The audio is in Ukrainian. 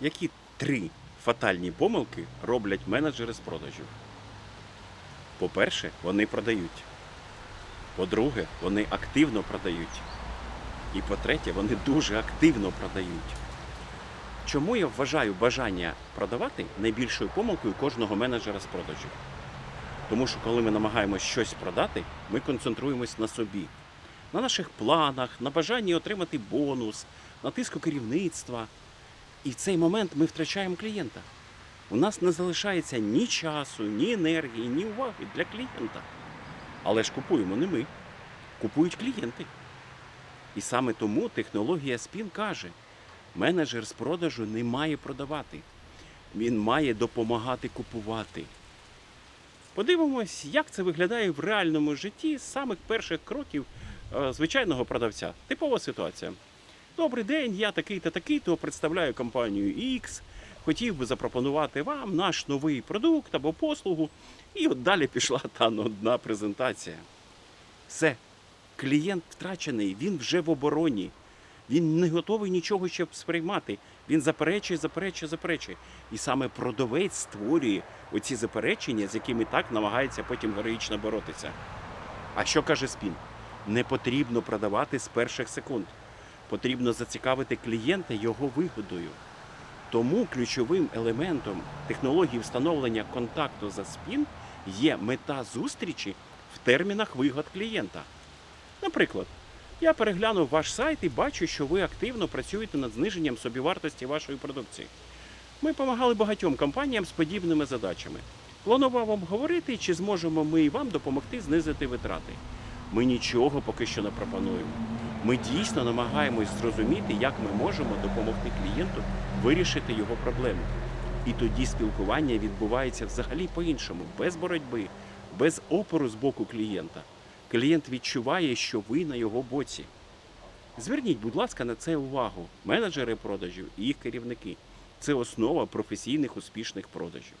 Які три фатальні помилки роблять менеджери з продажів? По-перше, вони продають. По-друге, вони активно продають. І по-третє, вони дуже активно продають. Чому я вважаю бажання продавати найбільшою помилкою кожного менеджера з продажів? Тому що коли ми намагаємось щось продати, ми концентруємось на собі, на наших планах, на бажанні отримати бонус, на тиску керівництва. І в цей момент ми втрачаємо клієнта. У нас не залишається ні часу, ні енергії, ні уваги для клієнта. Але ж купуємо не ми, купують клієнти. І саме тому технологія Спін каже: менеджер з продажу не має продавати, він має допомагати купувати. Подивимось, як це виглядає в реальному житті з самих перших кроків е, звичайного продавця. Типова ситуація. Добрий день, я такий-то такий-то представляю компанію X. Хотів би запропонувати вам наш новий продукт або послугу. І от далі пішла та одна презентація. Все, клієнт втрачений, він вже в обороні. Він не готовий нічого ще сприймати. Він заперечує, заперечує, заперечує. І саме продавець створює оці заперечення, з якими так намагається потім героїчно боротися. А що каже Спін? Не потрібно продавати з перших секунд. Потрібно зацікавити клієнта його вигодою. Тому ключовим елементом технології встановлення контакту за спін є мета зустрічі в термінах вигод клієнта. Наприклад, я переглянув ваш сайт і бачу, що ви активно працюєте над зниженням собівартості вашої продукції. Ми допомагали багатьом компаніям з подібними задачами. Планував обговорити, чи зможемо ми і вам допомогти знизити витрати. Ми нічого поки що не пропонуємо. Ми дійсно намагаємось зрозуміти, як ми можемо допомогти клієнту вирішити його проблему. І тоді спілкування відбувається взагалі по-іншому, без боротьби, без опору з боку клієнта. Клієнт відчуває, що ви на його боці. Зверніть, будь ласка, на це увагу. Менеджери продажів і їх керівники це основа професійних успішних продажів.